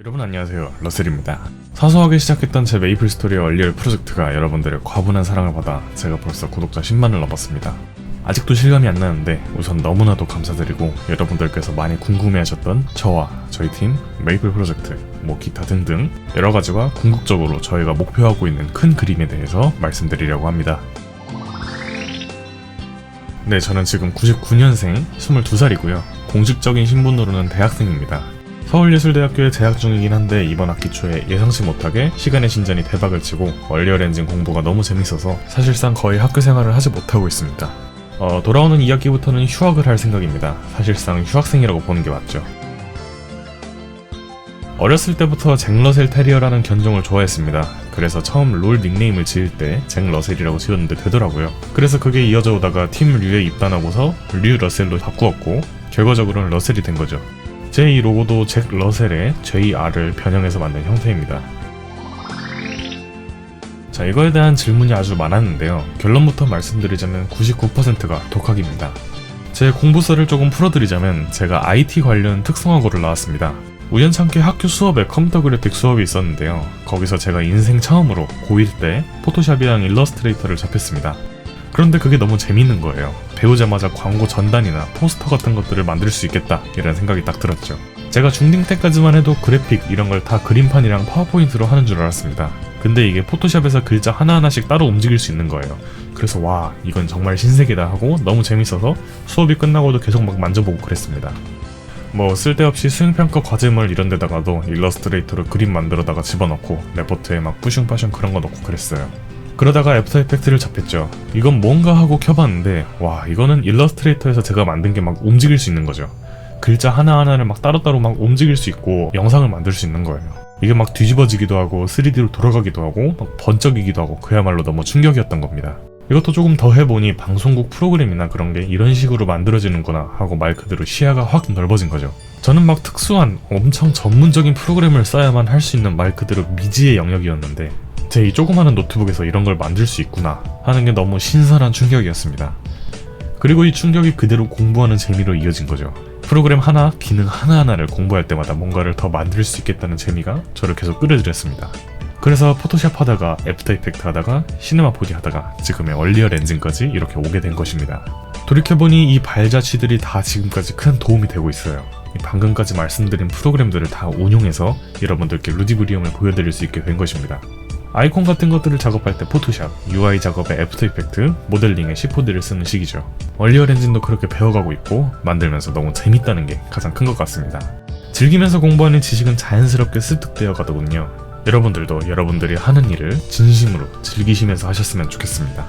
여러분 안녕하세요. 러셀입니다. 사소하게 시작했던 제 메이플 스토리의 얼리얼 프로젝트가 여러분들의 과분한 사랑을 받아 제가 벌써 구독자 10만을 넘었습니다. 아직도 실감이 안 나는데 우선 너무나도 감사드리고 여러분들께서 많이 궁금해하셨던 저와 저희 팀 메이플 프로젝트 뭐 기타 등등 여러 가지와 궁극적으로 저희가 목표하고 있는 큰 그림에 대해서 말씀드리려고 합니다. 네 저는 지금 99년생 22살이고요. 공식적인 신분으로는 대학생입니다 서울예술대학교에 재학 중이긴 한데 이번 학기 초에 예상치 못하게 시간의 신전이 대박을 치고 얼리얼 엔진 공부가 너무 재밌어서 사실상 거의 학교 생활을 하지 못하고 있습니다. 어, 돌아오는 2학기부터는 휴학을 할 생각입니다. 사실상 휴학생이라고 보는 게 맞죠. 어렸을 때부터 잭 러셀 테리어라는 견종을 좋아했습니다. 그래서 처음 롤 닉네임을 지을 때 잭 러셀이라고 지었는데 되더라고요. 그래서 그게 이어져 오다가 팀 류에 입단하고서 류 러셀로 바꾸었고 결과적으로는 러셀이 된 거죠. 제이 로고도 잭 러셀의 JR을 변형해서 만든 형태입니다. 자, 이거에 대한 질문이 아주 많았는데요. 결론부터 말씀드리자면 99%가 독학입니다. 제 공부서를 조금 풀어드리자면 제가 IT 관련 특성화고를 나왔습니다. 우연찮게 학교 수업에 컴퓨터 그래픽 수업이 있었는데요. 거기서 제가 인생 처음으로 고1 때 포토샵이랑 일러스트레이터를 접했습니다. 그런데 그게 너무 재밌는 거예요. 배우자마자 광고 전단이나 포스터 같은 것들을 만들 수 있겠다 이런 생각이 딱 들었죠. 제가 중딩 때까지만 해도 그래픽 이런 걸 다 그림판이랑 파워포인트로 하는 줄 알았습니다. 근데 이게 포토샵에서 글자 하나하나씩 따로 움직일 수 있는 거예요. 그래서 와 이건 정말 신세계다 하고 너무 재밌어서 수업이 끝나고도 계속 막 만져보고 그랬습니다. 뭐 쓸데없이 수행평가 과제물 이런 데다가도 일러스트레이터로 그림 만들어다가 집어넣고 레포트에 막 뿌슝빠슝 그런 거 넣고 그랬어요. 그러다가 애프터 이펙트를 접했죠. 이건 뭔가 하고 켜봤는데 와 이거는 일러스트레이터에서 제가 만든 게 막 움직일 수 있는 거죠. 글자 하나하나를 막 따로따로 막 움직일 수 있고 영상을 만들 수 있는 거예요. 이게 막 뒤집어지기도 하고 3D로 돌아가기도 하고 막 번쩍이기도 하고 그야말로 너무 충격이었던 겁니다. 이것도 조금 더 해보니 방송국 프로그램이나 그런 게 이런 식으로 만들어지는구나 하고 말 그대로 시야가 확 넓어진 거죠. 저는 막 특수한 엄청 전문적인 프로그램을 써야만 할 수 있는 말 그대로 미지의 영역이었는데 제 이 조그마한 노트북에서 이런 걸 만들 수 있구나 하는 게 너무 신선한 충격이었습니다. 그리고 이 충격이 그대로 공부하는 재미로 이어진 거죠. 프로그램 하나, 기능 하나하나를 공부할 때마다 뭔가를 더 만들 수 있겠다는 재미가 저를 계속 끌어들였습니다. 그래서 포토샵 하다가 애프터 이펙트 하다가 시네마 4D 하다가 지금의 얼리얼 엔진까지 이렇게 오게 된 것입니다. 돌이켜보니 이 발자취들이 다 지금까지 큰 도움이 되고 있어요. 이 방금까지 말씀드린 프로그램들을 다 운용해서 여러분들께 루디브리움을 보여드릴 수 있게 된 것입니다. 아이콘 같은 것들을 작업할 때 포토샵, UI 작업에 애프터 이펙트, 모델링에 C4D를 쓰는 시기죠. 얼리얼 엔진도 그렇게 배워가고 있고 만들면서 너무 재밌다는 게 가장 큰 것 같습니다. 즐기면서 공부하는 지식은 자연스럽게 습득되어 가더군요. 여러분들도 여러분들이 하는 일을 진심으로 즐기시면서 하셨으면 좋겠습니다.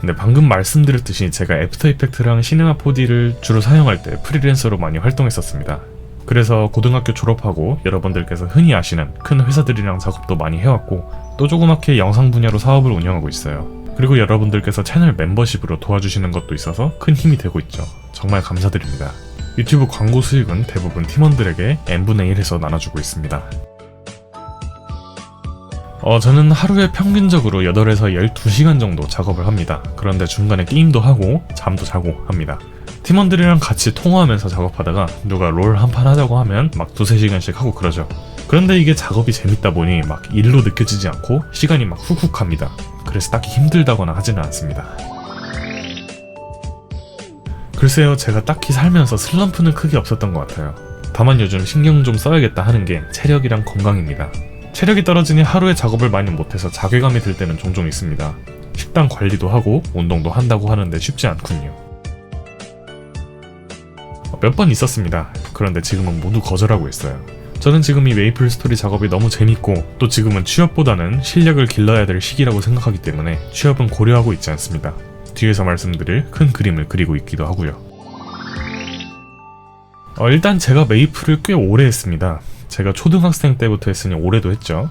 근데 방금 말씀드렸듯이 제가 애프터 이펙트랑 시네마 4D를 주로 사용할 때 프리랜서로 많이 활동했었습니다. 그래서 고등학교 졸업하고 여러분들께서 흔히 아시는 큰 회사들이랑 작업도 많이 해왔고 또 조그맣게 영상 분야로 사업을 운영하고 있어요. 그리고 여러분들께서 채널 멤버십으로 도와주시는 것도 있어서 큰 힘이 되고 있죠. 정말 감사드립니다. 유튜브 광고 수익은 대부분 팀원들에게 n분의 1에서 나눠주고 있습니다. 어, 저는 하루에 평균적으로 8에서 12시간 정도 작업을 합니다. 그런데 중간에 게임도 하고 잠도 자고 합니다. 팀원들이랑 같이 통화하면서 작업하다가 누가 롤 한 판 하자고 하면 막 두세 시간씩 하고 그러죠. 그런데 이게 작업이 재밌다 보니 막 일로 느껴지지 않고 시간이 막 훅훅 갑니다. 그래서 딱히 힘들다거나 하지는 않습니다. 글쎄요, 제가 딱히 살면서 슬럼프는 크게 없었던 것 같아요. 다만 요즘 신경 좀 써야겠다 하는 게 체력이랑 건강입니다. 체력이 떨어지니 하루에 작업을 많이 못해서 자괴감이 들 때는 종종 있습니다. 식단 관리도 하고 운동도 한다고 하는데 쉽지 않군요. 몇 번 있었습니다. 그런데 지금은 모두 거절하고 있어요. 저는 지금 이 메이플 스토리 작업이 너무 재밌고 또 지금은 취업보다는 실력을 길러야 될 시기라고 생각하기 때문에 취업은 고려하고 있지 않습니다. 뒤에서 말씀드릴 큰 그림을 그리고 있기도 하고요. 어, 일단 제가 메이플을 꽤 오래 했습니다. 제가 초등학생 때부터 했으니 오래도 했죠.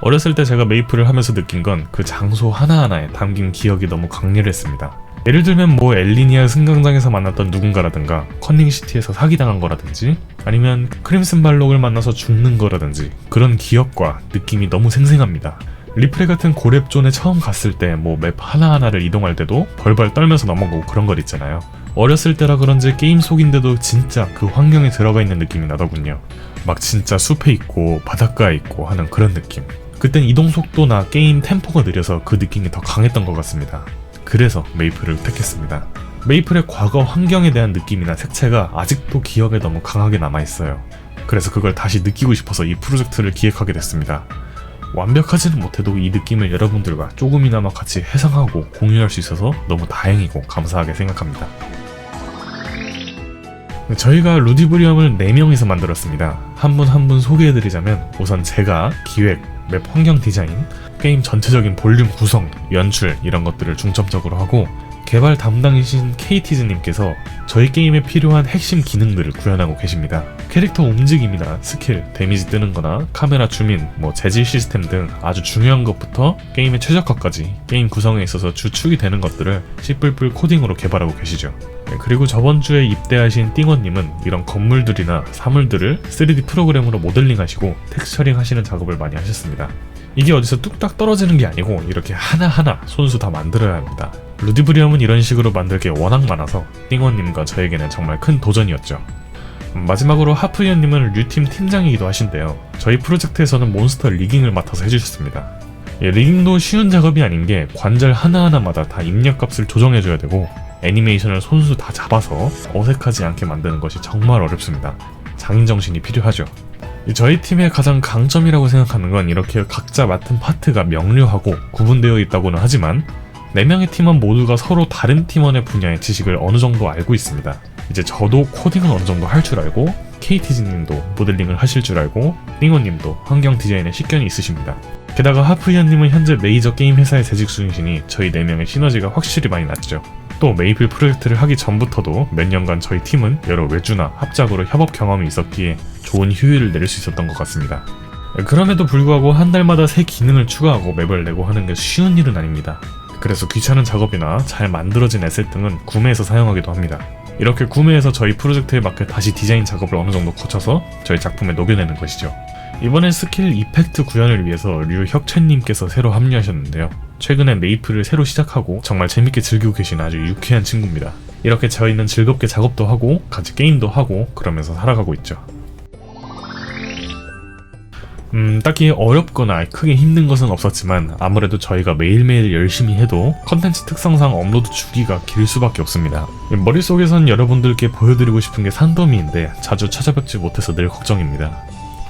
어렸을 때 제가 메이플을 하면서 느낀 건 그 장소 하나하나에 담긴 기억이 너무 강렬했습니다. 예를 들면 뭐 엘리니아 승강장에서 만났던 누군가라든가 컨닝시티에서 사기당한 거라든지 아니면 크림슨 발록을 만나서 죽는 거라든지 그런 기억과 느낌이 너무 생생합니다. 리플레 같은 고렙존에 처음 갔을 때 뭐 맵 하나하나를 이동할 때도 벌벌 떨면서 넘어가고 그런 것 있잖아요. 어렸을 때라 그런지 게임 속인데도 진짜 그 환경에 들어가 있는 느낌이 나더군요. 막 진짜 숲에 있고 바닷가에 있고 하는 그런 느낌. 그땐 이동 속도나 게임 템포가 느려서 그 느낌이 더 강했던 것 같습니다. 그래서 메이플을 택했습니다. 메이플의 과거 환경에 대한 느낌이나 색채가 아직도 기억에 너무 강하게 남아있어요. 그래서 그걸 다시 느끼고 싶어서 이 프로젝트를 기획하게 됐습니다. 완벽하지는 못해도 이 느낌을 여러분들과 조금이나마 같이 해상하고 공유할 수 있어서 너무 다행이고 감사하게 생각합니다. 저희가 루디브리엄을 4명이서 만들었습니다. 한 분 한 분 소개해드리자면 우선 제가 기획, 맵 환경 디자인, 게임 전체적인 볼륨 구성, 연출 이런 것들을 중점적으로 하고 개발 담당이신 KT즈님께서 저희 게임에 필요한 핵심 기능들을 구현하고 계십니다. 캐릭터 움직임이나 스킬, 데미지 뜨는 거나 카메라 줌인, 뭐 재질 시스템 등 아주 중요한 것부터 게임의 최적화까지 게임 구성에 있어서 주축이 되는 것들을 C++ 코딩으로 개발하고 계시죠. 네, 그리고 저번 주에 입대하신 띵원님은 이런 건물들이나 사물들을 3D 프로그램으로 모델링하시고 텍스처링 하시는 작업을 많이 하셨습니다. 이게 어디서 뚝딱 떨어지는 게 아니고 이렇게 하나하나 손수 다 만들어야 합니다. 루디브리엄은 이런 식으로 만들 게 워낙 많아서 띵원님과 저에게는 정말 큰 도전이었죠. 음, 마지막으로 하프이언님은 류팀 팀장이기도 하신데요. 저희 프로젝트에서는 몬스터 리깅을 맡아서 해주셨습니다. 예, 리깅도 쉬운 작업이 아닌 게 관절 하나하나마다 다 입력값을 조정해줘야 되고 애니메이션을 손수 다 잡아서 어색하지 않게 만드는 것이 정말 어렵습니다. 장인정신이 필요하죠. 저희 팀의 가장 강점이라고 생각하는 건 이렇게 각자 맡은 파트가 명료하고 구분되어 있다고는 하지만 4명의 팀원 모두가 서로 다른 팀원의 분야의 지식을 어느 정도 알고 있습니다. 이제 저도 코딩을 어느 정도 할 줄 알고 KTG님도 모델링을 하실 줄 알고 띵호님도 환경 디자인에 식견이 있으십니다. 게다가 하프이언님은 현재 메이저 게임 회사에 재직 중이시니 저희 4명의 시너지가 확실히 많이 낮죠. 또 메이플 프로젝트를 하기 전부터도 몇 년간 저희 팀은 여러 외주나 합작으로 협업 경험이 있었기에 좋은 효율을 내릴 수 있었던 것 같습니다. 그럼에도 불구하고 한 달마다 새 기능을 추가하고 맵을 내고 하는 게 쉬운 일은 아닙니다. 그래서 귀찮은 작업이나 잘 만들어진 에셋 등은 구매해서 사용하기도 합니다. 이렇게 구매해서 저희 프로젝트에 맞게 다시 디자인 작업을 어느 정도 거쳐서 저희 작품에 녹여내는 것이죠. 이번엔 스킬 이펙트 구현을 위해서 류혁채님께서 새로 합류하셨는데요. 최근에 메이플을 새로 시작하고 정말 재밌게 즐기고 계신 아주 유쾌한 친구입니다. 이렇게 저희는 즐겁게 작업도 하고 같이 게임도 하고 그러면서 살아가고 있죠. 음, 딱히 어렵거나 크게 힘든 것은 없었지만 아무래도 저희가 매일매일 열심히 해도 컨텐츠 특성상 업로드 주기가 길 수밖에 없습니다. 머릿속에선 여러분들께 보여드리고 싶은 게 산더미인데 자주 찾아뵙지 못해서 늘 걱정입니다.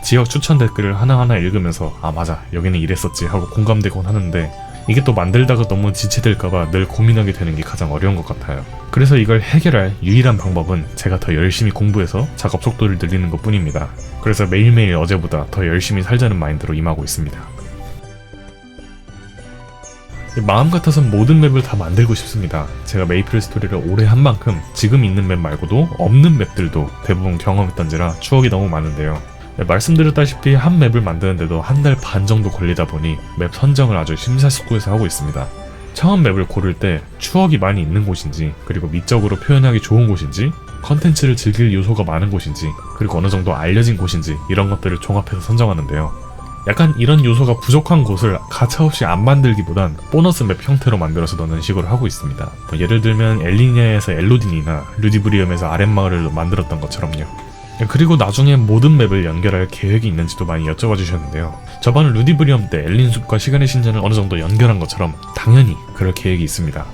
지역 추천 댓글을 하나하나 읽으면서 아 맞아 여기는 이랬었지 하고 공감되곤 하는데 이게 또 만들다가 너무 지체될까봐 늘 고민하게 되는 게 가장 어려운 것 같아요. 그래서 이걸 해결할 유일한 방법은 제가 더 열심히 공부해서 작업 속도를 늘리는 것 뿐입니다. 그래서 매일매일 어제보다 더 열심히 살자는 마인드로 임하고 있습니다. 마음 같아선 모든 맵을 다 만들고 싶습니다. 제가 메이플 스토리를 오래 한 만큼 지금 있는 맵 말고도 없는 맵들도 대부분 경험했던지라 추억이 너무 많은데요. 네, 말씀드렸다시피 한 맵을 만드는데도 한 달 반 정도 걸리다 보니 맵 선정을 아주 심사숙고해서 하고 있습니다. 처음 맵을 고를 때 추억이 많이 있는 곳인지 그리고 미적으로 표현하기 좋은 곳인지 컨텐츠를 즐길 요소가 많은 곳인지 그리고 어느 정도 알려진 곳인지 이런 것들을 종합해서 선정하는데요. 약간 이런 요소가 부족한 곳을 가차없이 안 만들기보단 보너스 맵 형태로 만들어서 넣는 식으로 하고 있습니다. 뭐 예를 들면 엘리니아에서 엘로딘이나 루디브리엄에서 아랫마을을 만들었던 것처럼요. 그리고 나중에 모든 맵을 연결할 계획이 있는지도 많이 여쭤봐 주셨는데요. 저번 루디브리엄 때 엘린숲과 시간의 신전을 어느 정도 연결한 것처럼 당연히 그럴 계획이 있습니다.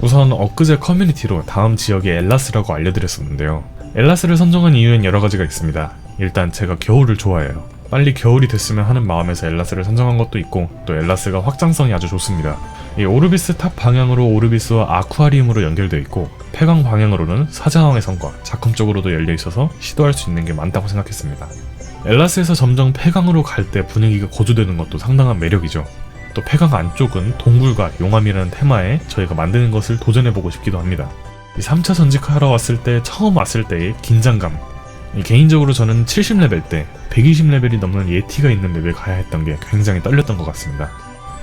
우선 엊그제 커뮤니티로 다음 지역이 엘라스라고 알려드렸었는데요. 엘라스를 선정한 이유엔 여러 가지가 있습니다. 일단 제가 겨울을 좋아해요. 빨리 겨울이 됐으면 하는 마음에서 엘라스를 선정한 것도 있고 또 엘라스가 확장성이 아주 좋습니다. 이 오르비스 탑 방향으로 오르비스와 아쿠아리움으로 연결되어 있고 폐광 방향으로는 사자왕의 성과 작품 쪽으로도 열려 있어서 시도할 수 있는 게 많다고 생각했습니다. 엘라스에서 점점 폐광으로 갈 때 분위기가 고조되는 것도 상당한 매력이죠. 또 폐광 안쪽은 동굴과 용암이라는 테마에 저희가 만드는 것을 도전해보고 싶기도 합니다. 이 3차 전직하러 왔을 때 처음 왔을 때의 긴장감 개인적으로 저는 70레벨 때 120레벨이 넘는 예티가 있는 맵에 가야 했던 게 굉장히 떨렸던 것 같습니다.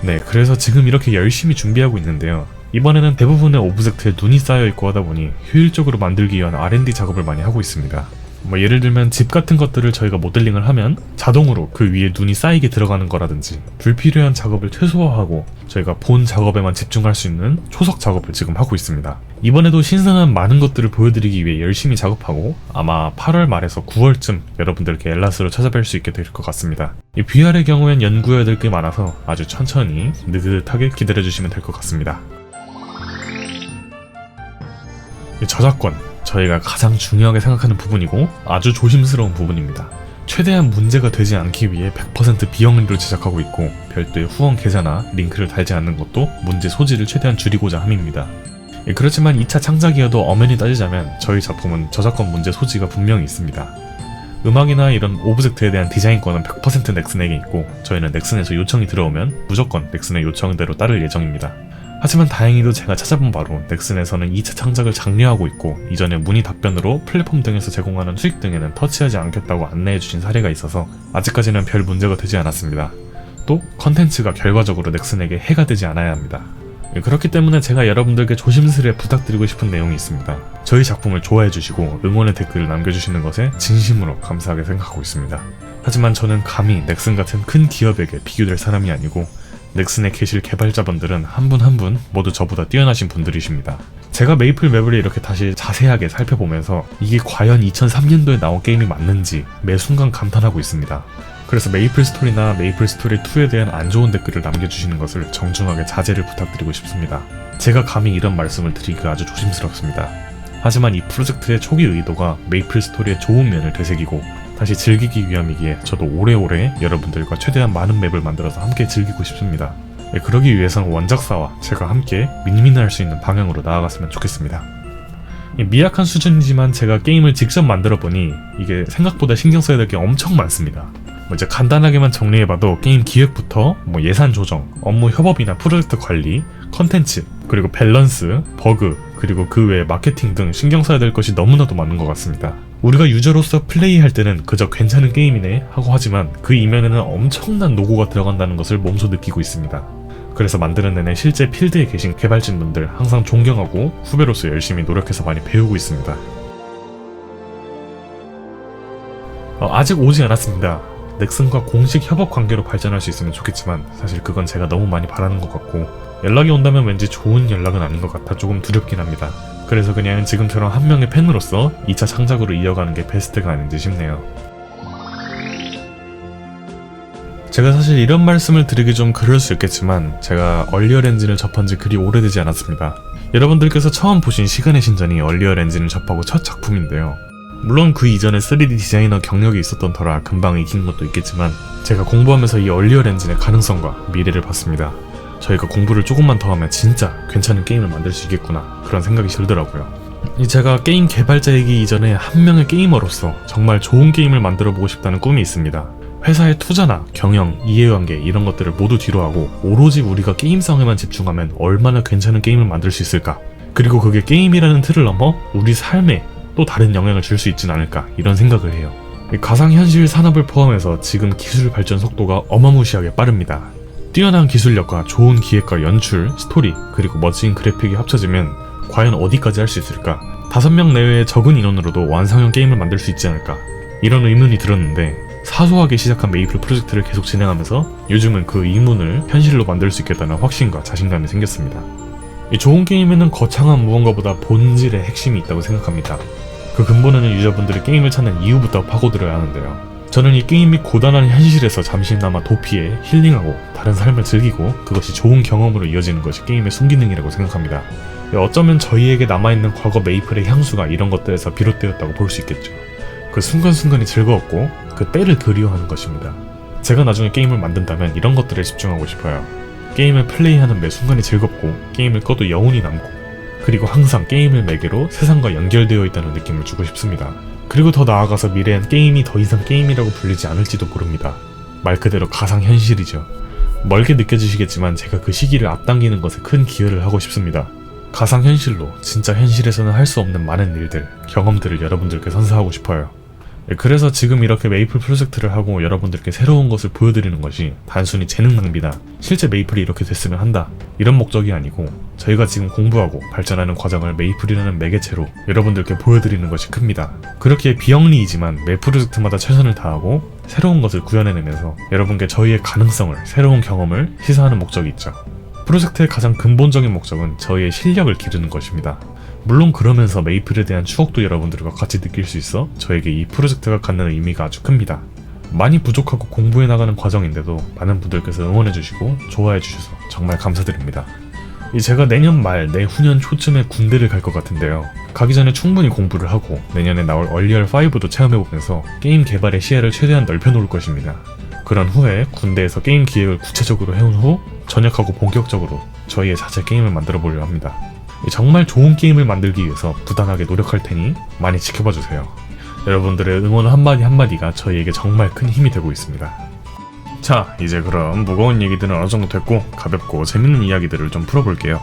네, 그래서 지금 이렇게 열심히 준비하고 있는데요. 이번에는 대부분의 오브젝트에 눈이 쌓여 있고 하다 보니 효율적으로 만들기 위한 R&D 작업을 많이 하고 있습니다. 뭐 예를 들면 집 같은 것들을 저희가 모델링을 하면 자동으로 그 위에 눈이 쌓이게 들어가는 거라든지 불필요한 작업을 최소화하고 저희가 본 작업에만 집중할 수 있는 초석 작업을 지금 하고 있습니다. 이번에도 신선한 많은 것들을 보여드리기 위해 열심히 작업하고 아마 8월 말에서 9월쯤 여러분들께 엘라스로 찾아뵐 수 있게 될 것 같습니다. 이 VR의 경우엔 연구해야 될 게 많아서 아주 천천히 느긋하게 기다려주시면 될 것 같습니다. 이 저작권, 저희가 가장 중요하게 생각하는 부분이고 아주 조심스러운 부분입니다. 최대한 문제가 되지 않기 위해 100% 비영리로 제작하고 있고 별도의 후원 계좌나 링크를 달지 않는 것도 문제 소지를 최대한 줄이고자 함입니다. 예, 그렇지만 2차 창작이어도 엄연히 따지자면 저희 작품은 저작권 문제 소지가 분명히 있습니다. 음악이나 이런 오브젝트에 대한 디자인권은 100% 넥슨에게 있고 저희는 넥슨에서 요청이 들어오면 무조건 넥슨의 요청대로 따를 예정입니다. 하지만 다행히도 제가 찾아본 바로 넥슨에서는 2차 창작을 장려하고 있고 이전에 문의 답변으로 플랫폼 등에서 제공하는 수익 등에는 터치하지 않겠다고 안내해 주신 사례가 있어서 아직까지는 별 문제가 되지 않았습니다. 또 컨텐츠가 결과적으로 넥슨에게 해가 되지 않아야 합니다. 예, 그렇기 때문에 제가 여러분들께 조심스레 부탁드리고 싶은 내용이 있습니다. 저희 작품을 좋아해 주시고 응원의 댓글을 남겨주시는 것에 진심으로 감사하게 생각하고 있습니다. 하지만 저는 감히 넥슨 같은 큰 기업에게 비교될 사람이 아니고 넥슨에 계실 개발자분들은 한 분 한 분 모두 저보다 뛰어나신 분들이십니다. 제가 메이플 맵을 이렇게 다시 자세하게 살펴보면서 이게 과연 2003년도에 나온 게임이 맞는지 매 순간 감탄하고 있습니다. 그래서 메이플 스토리나 메이플 스토리 2에 대한 안 좋은 댓글을 남겨주시는 것을 정중하게 자제를 부탁드리고 싶습니다. 제가 감히 이런 말씀을 드리기가 아주 조심스럽습니다. 하지만 이 프로젝트의 초기 의도가 메이플 스토리의 좋은 면을 되새기고 다시 즐기기 위함이기에 저도 오래오래 여러분들과 최대한 많은 맵을 만들어서 함께 즐기고 싶습니다. 네, 그러기 위해선 원작사와 제가 함께 윈윈할 수 있는 방향으로 나아갔으면 좋겠습니다. 이 미약한 수준이지만 제가 게임을 직접 만들어 보니 이게 생각보다 신경 써야 될 게 엄청 많습니다. 뭐 이제 간단하게만 정리해봐도 게임 기획부터 뭐 예산 조정, 업무 협업이나 프로젝트 관리, 컨텐츠, 그리고 밸런스, 버그, 그리고 그 외에 마케팅 등 신경 써야 될 것이 너무나도 많은 것 같습니다. 우리가 유저로서 플레이할 때는 그저 괜찮은 게임이네 하고 하지만 그 이면에는 엄청난 노고가 들어간다는 것을 몸소 느끼고 있습니다. 그래서 만드는 내내 실제 필드에 계신 개발진분들 항상 존경하고 후배로서 열심히 노력해서 많이 배우고 있습니다. 어, 아직 오지 않았습니다. 넥슨과 공식 협업 관계로 발전할 수 있으면 좋겠지만 사실 그건 제가 너무 많이 바라는 것 같고 연락이 온다면 왠지 좋은 연락은 아닌 것 같아 조금 두렵긴 합니다. 그래서 그냥 지금처럼 한 명의 팬으로서 2차 창작으로 이어가는 게 베스트가 아닌지 싶네요. 제가 사실 이런 말씀을 드리기 좀 그럴 수 있겠지만 제가 얼리얼 엔진을 접한 지 그리 오래되지 않았습니다. 여러분들께서 처음 보신 시간의 신전이 얼리얼 엔진을 접하고 첫 작품인데요. 물론 그 이전에 3D 디자이너 경력이 있었던 터라 금방 익힌 것도 있겠지만 제가 공부하면서 이 얼리얼 엔진의 가능성과 미래를 봤습니다. 저희가 공부를 조금만 더 하면 진짜 괜찮은 게임을 만들 수 있겠구나 그런 생각이 들더라고요. 이 제가 게임 개발자이기 이전에 한 명의 게이머로서 정말 좋은 게임을 만들어 보고 싶다는 꿈이 있습니다. 회사의 투자나 경영, 이해관계 이런 것들을 모두 뒤로하고 오로지 우리가 게임성에만 집중하면 얼마나 괜찮은 게임을 만들 수 있을까? 그리고 그게 게임이라는 틀을 넘어 우리 삶에 또 다른 영향을 줄 수 있진 않을까 이런 생각을 해요. 가상현실 산업을 포함해서 지금 기술 발전 속도가 어마무시하게 빠릅니다. 뛰어난 기술력과 좋은 기획과 연출, 스토리, 그리고 멋진 그래픽이 합쳐지면 과연 어디까지 할 수 있을까? 다섯 명 내외의 적은 인원으로도 완성형 게임을 만들 수 있지 않을까? 이런 의문이 들었는데 사소하게 시작한 메이플 프로젝트를 계속 진행하면서 요즘은 그 의문을 현실로 만들 수 있겠다는 확신과 자신감이 생겼습니다. 이 좋은 게임에는 거창한 무언가보다 본질의 핵심이 있다고 생각합니다. 그 근본에는 유저분들이 게임을 찾는 이유부터 파고들어야 하는데요. 저는 이 게임이 고단한 현실에서 잠시나마 도피해 힐링하고 다른 삶을 즐기고 그것이 좋은 경험으로 이어지는 것이 게임의 순기능이라고 생각합니다. 어쩌면 저희에게 남아있는 과거 메이플의 향수가 이런 것들에서 비롯되었다고 볼 수 있겠죠. 그 순간순간이 즐거웠고 그 때를 그리워하는 것입니다. 제가 나중에 게임을 만든다면 이런 것들에 집중하고 싶어요. 게임을 플레이하는 매 순간이 즐겁고 게임을 꺼도 여운이 남고 그리고 항상 게임을 매개로 세상과 연결되어 있다는 느낌을 주고 싶습니다. 그리고 더 나아가서 미래엔 게임이 더 이상 게임이라고 불리지 않을지도 모릅니다. 말 그대로 가상현실이죠. 멀게 느껴지시겠지만 제가 그 시기를 앞당기는 것에 큰 기여를 하고 싶습니다. 가상현실로 진짜 현실에서는 할 수 없는 많은 일들, 경험들을 여러분들께 선사하고 싶어요. 예, 그래서 지금 이렇게 메이플 프로젝트를 하고 여러분들께 새로운 것을 보여드리는 것이 단순히 재능 낭비다. 실제 메이플이 이렇게 됐으면 한다. 이런 목적이 아니고 저희가 지금 공부하고 발전하는 과정을 메이플이라는 매개체로 여러분들께 보여드리는 것이 큽니다. 그렇게 비영리이지만 매 프로젝트마다 최선을 다하고 새로운 것을 구현해내면서 여러분께 저희의 가능성을, 새로운 경험을 시사하는 목적이 있죠. 프로젝트의 가장 근본적인 목적은 저희의 실력을 기르는 것입니다. 물론 그러면서 메이플에 대한 추억도 여러분들과 같이 느낄 수 있어 저에게 이 프로젝트가 갖는 의미가 아주 큽니다. 많이 부족하고 공부해 나가는 과정인데도 많은 분들께서 응원해 주시고 좋아해 주셔서 정말 감사드립니다. 이 제가 내년 말, 내후년 초쯤에 군대를 갈 것 같은데요. 가기 전에 충분히 공부를 하고 내년에 나올 얼리얼 5도 체험해보면서 게임 개발의 시야를 최대한 넓혀놓을 것입니다. 그런 후에 군대에서 게임 기획을 구체적으로 해온 후 전역하고 본격적으로 저희의 자체 게임을 만들어 보려 합니다. 정말 좋은 게임을 만들기 위해서 부단하게 노력할 테니 많이 지켜봐 주세요. 여러분들의 응원 한마디 한마디가 저희에게 정말 큰 힘이 되고 있습니다. 자, 이제 그럼 무거운 얘기들은 어느 정도 됐고 가볍고 재밌는 이야기들을 좀 풀어볼게요.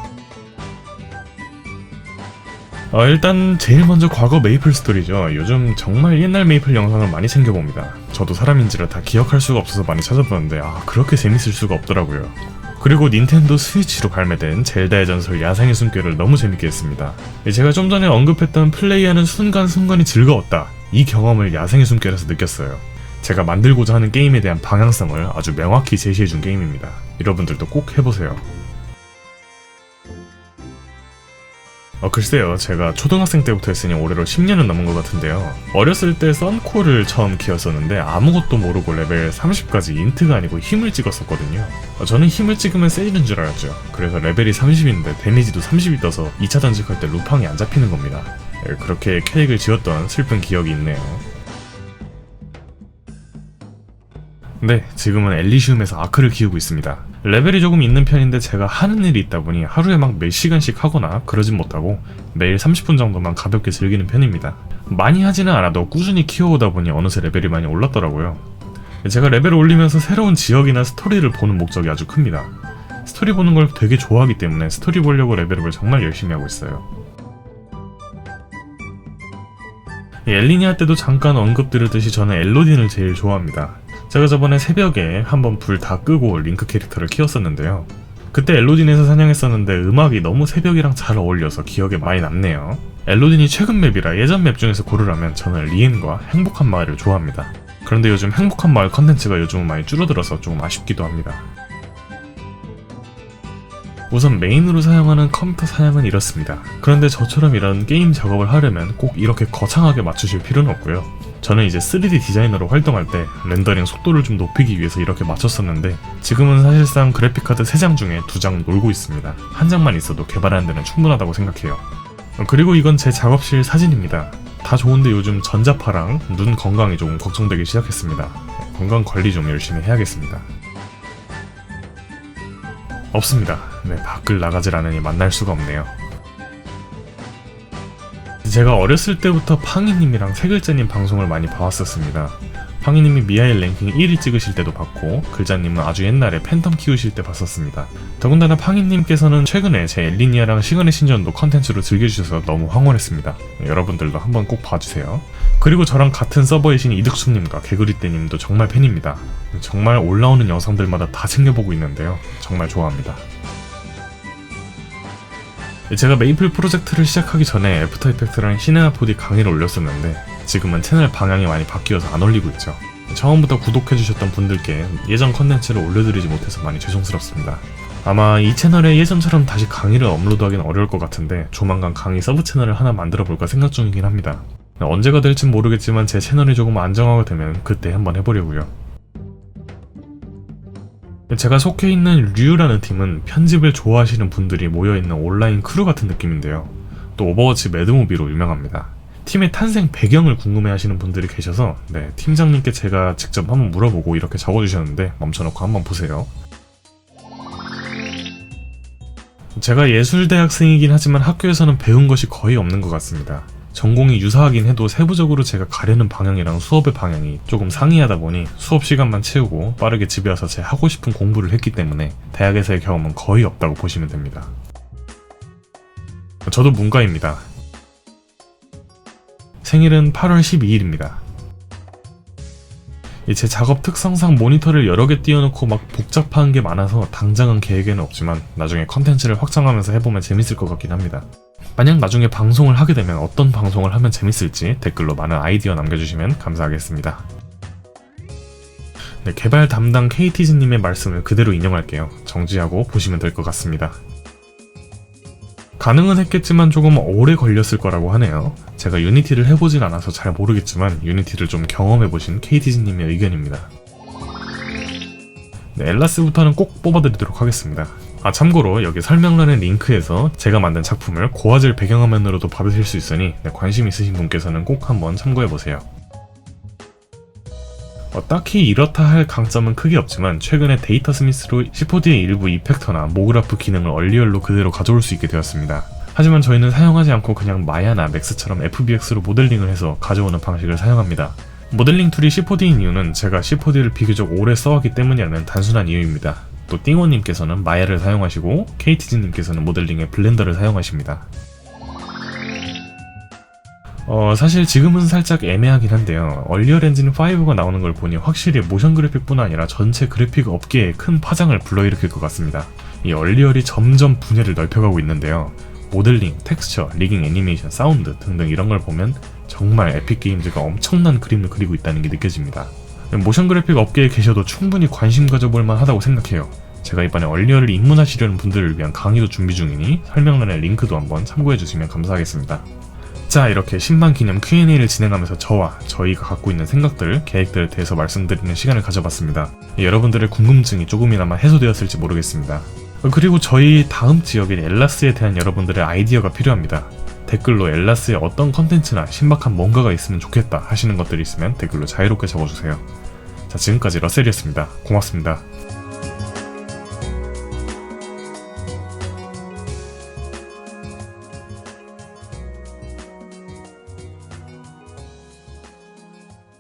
어, 일단 제일 먼저 과거 메이플 스토리죠. 요즘 정말 옛날 메이플 영상을 많이 챙겨봅니다. 저도 사람인지라 다 기억할 수가 없어서 많이 찾아보는데 아 그렇게 재밌을 수가 없더라고요. 그리고 닌텐도 스위치로 발매된 젤다의 전설 야생의 숨결을 너무 재밌게 했습니다. 제가 좀 전에 언급했던 플레이하는 순간순간이 즐거웠다. 이 경험을 야생의 숨결에서 느꼈어요. 제가 만들고자 하는 게임에 대한 방향성을 아주 명확히 제시해준 게임입니다. 여러분들도 꼭 해보세요. 어, 글쎄요. 제가 초등학생 때부터 했으니 올해로 10년은 넘은 것 같은데요. 어렸을 때 썬코를 처음 키웠었는데 아무것도 모르고 레벨 30까지 인트가 아니고 힘을 찍었었거든요. 어, 저는 힘을 찍으면 세지는 줄 알았죠. 그래서 레벨이 30인데 데미지도 30이 떠서 2차 전직할 때 루팡이 안 잡히는 겁니다. 예, 그렇게 캐릭을 지었던 슬픈 기억이 있네요. 네, 지금은 엘리시움에서 아크를 키우고 있습니다. 레벨이 조금 있는 편인데 제가 하는 일이 있다 보니 하루에 막 몇 시간씩 하거나 그러진 못하고 매일 30분 정도만 가볍게 즐기는 편입니다. 많이 하지는 않아도 꾸준히 키워오다 보니 어느새 레벨이 많이 올랐더라고요. 제가 레벨을 올리면서 새로운 지역이나 스토리를 보는 목적이 아주 큽니다. 스토리 보는 걸 되게 좋아하기 때문에 스토리 보려고 레벨업을 정말 열심히 하고 있어요. 이 엘리니아 때도 잠깐 언급 드렸듯이 저는 엘로딘을 제일 좋아합니다. 제가 저번에 새벽에 한번 불 다 끄고 링크 캐릭터를 키웠었는데요. 그때 엘로딘에서 사냥했었는데 음악이 너무 새벽이랑 잘 어울려서 기억에 많이 남네요. 엘로딘이 최근 맵이라 예전 맵 중에서 고르라면 저는 리엔과 행복한 마을을 좋아합니다. 그런데 요즘 행복한 마을 컨텐츠가 요즘은 많이 줄어들어서 조금 아쉽기도 합니다. 우선 메인으로 사용하는 컴퓨터 사양은 이렇습니다. 그런데 저처럼 이런 게임 작업을 하려면 꼭 이렇게 거창하게 맞추실 필요는 없고요. 저는 이제 3D 디자이너로 활동할 때 렌더링 속도를 좀 높이기 위해서 이렇게 맞췄었는데 지금은 사실상 그래픽카드 3장 중에 2장 놀고 있습니다. 한 장만 있어도 개발하는 데는 충분하다고 생각해요. 그리고 이건 제 작업실 사진입니다. 다 좋은데 요즘 전자파랑 눈 건강이 조금 걱정되기 시작했습니다. 건강 관리 좀 열심히 해야겠습니다. 없습니다. 네, 밖을 나가질 않으니 만날 수가 없네요. 제가 어렸을 때부터 팡이님이랑 세글자님 방송을 많이 봐왔었습니다. 팡이님이 미아일 랭킹 1위 찍으실 때도 봤고 글자님은 아주 옛날에 팬텀 키우실 때 봤었습니다. 더군다나 팡이님께서는 최근에 제 엘리니아랑 시간의 신전도 컨텐츠로 즐겨주셔서 너무 황홀했습니다. 네, 여러분들도 한번 꼭 봐주세요. 그리고 저랑 같은 서버이신 이득수님과 개구리떼님도 정말 팬입니다. 정말 올라오는 영상들마다 다 챙겨보고 있는데요. 정말 좋아합니다. 제가 메이플 프로젝트를 시작하기 전에 애프터 이펙트랑 시네마 4D 강의를 올렸었는데 지금은 채널 방향이 많이 바뀌어서 안 올리고 있죠. 처음부터 구독해주셨던 분들께 예전 컨텐츠를 올려드리지 못해서 많이 죄송스럽습니다. 아마 이 채널에 예전처럼 다시 강의를 업로드하기는 어려울 것 같은데 조만간 강의 서브 채널을 하나 만들어 볼까 생각 중이긴 합니다. 언제가 될진 모르겠지만 제 채널이 조금 안정화가 되면 그때 한번 해보려고요. 제가 속해 있는 류라는 팀은 편집을 좋아하시는 분들이 모여있는 온라인 크루 같은 느낌인데요. 또 오버워치 매드무비로 유명합니다. 팀의 탄생 배경을 궁금해 하시는 분들이 계셔서 네, 팀장님께 제가 직접 한번 물어보고 이렇게 적어주셨는데 멈춰놓고 한번 보세요. 제가 예술대학생이긴 하지만 학교에서는 배운 것이 거의 없는 것 같습니다. 전공이 유사하긴 해도 세부적으로 제가 가려는 방향이랑 수업의 방향이 조금 상이하다 보니 수업 시간만 채우고 빠르게 집에 와서 제 하고 싶은 공부를 했기 때문에 대학에서의 경험은 거의 없다고 보시면 됩니다. 저도 문과입니다. 생일은 8월 12일입니다. 이제 작업 특성상 모니터를 여러 개 띄워놓고 막 복잡한 게 많아서 당장은 계획에는 없지만 나중에 컨텐츠를 확장하면서 해보면 재밌을 것 같긴 합니다. 만약 나중에 방송을 하게 되면 어떤 방송을 하면 재밌을지 댓글로 많은 아이디어 남겨주시면 감사하겠습니다. 네, 개발 담당 KT즈님의 말씀을 그대로 인용할게요. 정지하고 보시면 될 것 같습니다. 가능은 했겠지만 조금 오래 걸렸을 거라고 하네요. 제가 유니티를 해보진 않아서 잘 모르겠지만 유니티를 좀 경험해보신 KT즈님의 의견입니다. 네, 엘라스부터는 꼭 뽑아드리도록 하겠습니다. 아 참고로 여기 설명란의 링크에서 제가 만든 작품을 고화질 배경화면으로도 받으실 수 있으니 네, 관심 있으신 분께서는 꼭 한번 참고해보세요. 어, 딱히 이렇다 할 강점은 크게 없지만 최근에 데이터 스미스로 C4D의 일부 이펙터나 모그라프 기능을 얼리얼로 그대로 가져올 수 있게 되었습니다. 하지만 저희는 사용하지 않고 그냥 마야나 맥스처럼 FBX로 모델링을 해서 가져오는 방식을 사용합니다. 모델링 툴이 C4D인 이유는 제가 C4D를 비교적 오래 써왔기 때문이라는 단순한 이유입니다. 또 띵호님께서는 마야를 사용하시고 KT즈님께서는 모델링에 블렌더를 사용하십니다. 어, 사실 지금은 살짝 애매하긴 한데요. 얼리얼 엔진 5가 나오는 걸 보니 확실히 모션 그래픽뿐 아니라 전체 그래픽 업계에 큰 파장을 불러일으킬 것 같습니다. 이 얼리얼이 점점 분야를 넓혀가고 있는데요. 모델링, 텍스처, 리깅 애니메이션, 사운드 등등 이런 걸 보면 정말 에픽 게임즈가 엄청난 그림을 그리고 있다는 게 느껴집니다. 모션 그래픽 업계에 계셔도 충분히 관심 가져볼 만하다고 생각해요. 제가 이번에 얼리얼을 입문하시려는 분들을 위한 강의도 준비 중이니 설명란에 링크도 한번 참고해 주시면 감사하겠습니다. 자 이렇게 신방 기념 Q&A를 진행하면서 저와 저희가 갖고 있는 생각들, 계획들에 대해서 말씀드리는 시간을 가져봤습니다. 여러분들의 궁금증이 조금이나마 해소되었을지 모르겠습니다. 그리고 저희 다음 지역인 엘라스에 대한 여러분들의 아이디어가 필요합니다. 댓글로 엘라스에 어떤 컨텐츠나 신박한 뭔가가 있으면 좋겠다 하시는 것들이 있으면 댓글로 자유롭게 적어주세요. 자 지금까지 러셀이었습니다. 고맙습니다.